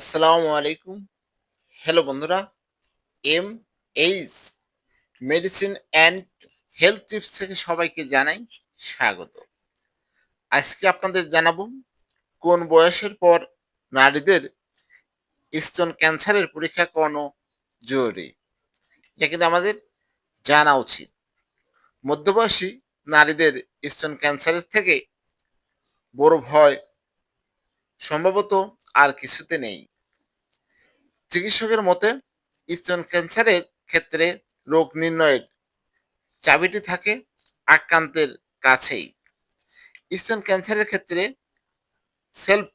আসসালামু আলাইকুম। হ্যালো বন্ধুরা M H medicine and health tips থেকে সবাইকে জানাই স্বাগত। আজকে আপনাদের জানাব, কোন বয়সের পর নারীদের স্তন ক্যান্সারের পরীক্ষা করানো জরুরি। এটা কিন্তু আমাদের জানা উচিত। মধ্যবয়সী নারীদের স্তন ক্যান্সারের থেকে বড় ভয় সম্ভবত আর কিছুতে নেই। চিকিৎসকের মতে, স্তন ক্যান্সারের ক্ষেত্রে রোগ নির্ণয়ের চাবিটি থাকে আক্রান্তের কাছেই। স্তন ক্যান্সারের ক্ষেত্রে সেলফ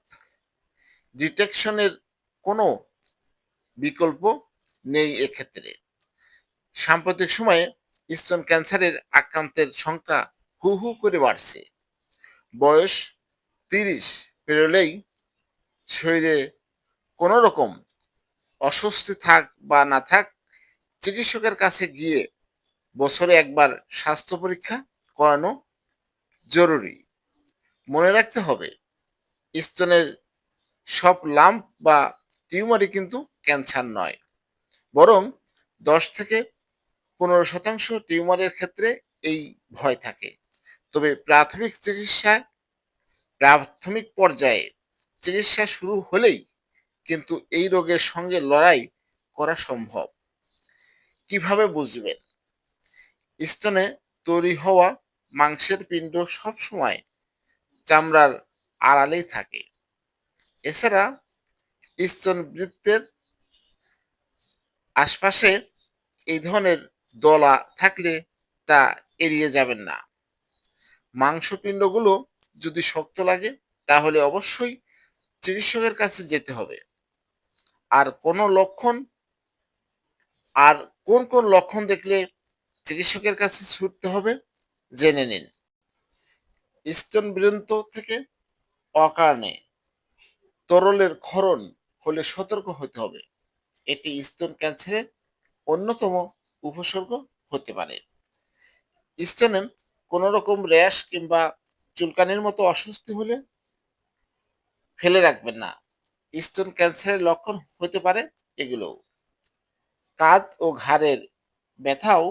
ডিটেকশনের কোনো বিকল্প নেই এক্ষেত্রে। সাম্প্রতিক সময়ে স্তন ক্যান্সারের আক্রান্তের সংখ্যা হু হু করে বাড়ছে। বয়স তিরিশ পেরোলেই শরীরে কোনো রকম অস্বস্তি থাক বা না থাক, চিকিৎসকের কাছে গিয়ে বছরে একবার স্বাস্থ্য পরীক্ষা করানো জরুরি। মনে রাখতে হবে, স্তনের সব লাম্প বা টিউমারই কিন্তু ক্যান্সার নয়। বরং দশ থেকে পনেরো শতাংশ টিউমারের ক্ষেত্রে এই ভয় থাকে। তবে প্রাথমিক চিকিৎসায় প্রাথমিক পর্যায়ে চিকিৎসা শুরু হলেই কিন্তু এই রোগের সঙ্গে লড়াই করা সম্ভব। কীভাবে বুঝবেন? স্তনে তৈরি হওয়া মাংসের পিণ্ড সবসময় চামড়ার আড়ালেই থাকে। এছাড়া স্তন বৃত্তের আশপাশে এই ধরনের দলা থাকলে তা এড়িয়ে যাবেন না। মাংসপিণ্ডগুলো যদি শক্ত লাগে, তাহলে অবশ্যই চিকিৎসকের কাছে যেতে হবে। আর কোনো লক্ষণ, আর কোন কোন লক্ষণ দেখলে চিকিৎসকের কাছে ছুটতে হবে জেনে নিন। স্তন বৃন্ত থেকে অকারণে তরলের ক্ষরণ হলে সতর্ক হতে হবে। এটি স্তন ক্যান্সারের অন্যতম উপসর্গ হতে পারে। স্তনে কোনো রকম র্যাশ কিংবা চুলকানির মতো অস্বস্তি হলে ফেলে রাখবেন না। স্তন ক্যান্সারের লক্ষণ হতে পারে এগুলো কাঁধ ও ঘাড়ের ব্যথাও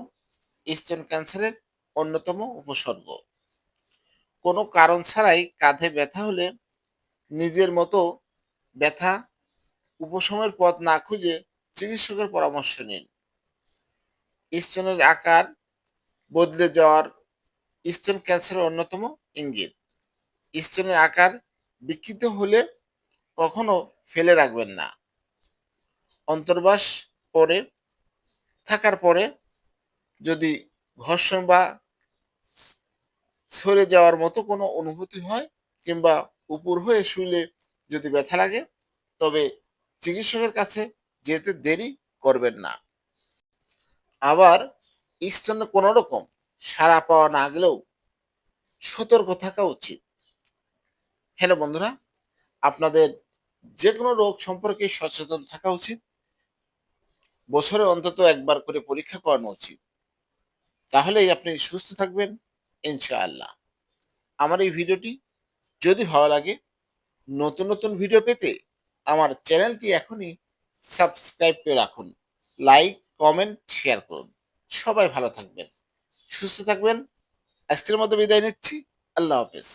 স্তন ক্যান্সারের অন্যতম উপসর্গ। কোনো কারণ ছাড়াই কাঁধে ব্যথা হলে নিজের মতো ব্যথা উপশমের পথ না খুঁজে চিকিৎসকের পরামর্শ নিন। স্তনের আকার বদলে যাওয়ার স্তন ক্যান্সারের অন্যতম ইঙ্গিত। স্তনের আকার বিকৃত হলে কখনো ফেলে রাখবেন না। অন্তর্বাস পরে, থাকার পরে যদি ঘর্ষণ বা সরে যাওয়ার মতো কোনো অনুভূতি হয় কিংবা উপর হয়ে শুইলে যদি ব্যথা লাগে, তবে চিকিৎসকের কাছে যেতে দেরি করবেন না। আবার স্তনে কোনো রকম সারা পাওয়া না গেলেও সতর্ক থাকা উচিত। হ্যালো বন্ধুরা, আপনাদের যে কোনো রোগ সম্পর্কে সচেতন থাকা উচিত। বছরে অন্তত একবার করে পরীক্ষা করানো উচিত। তাহলেই আপনি সুস্থ থাকবেন, ইনশাআল্লাহ। আমার এই ভিডিওটি যদি ভালো লাগে, নতুন নতুন ভিডিও পেতে আমার চ্যানেলটি এখনই সাবস্ক্রাইব করে রাখুন। লাইক, কমেন্ট, শেয়ার করুন। সবাই ভালো থাকবেন, সুস্থ থাকবেন। আজকের মতো বিদায় নিচ্ছি। আল্লাহ হাফেজ।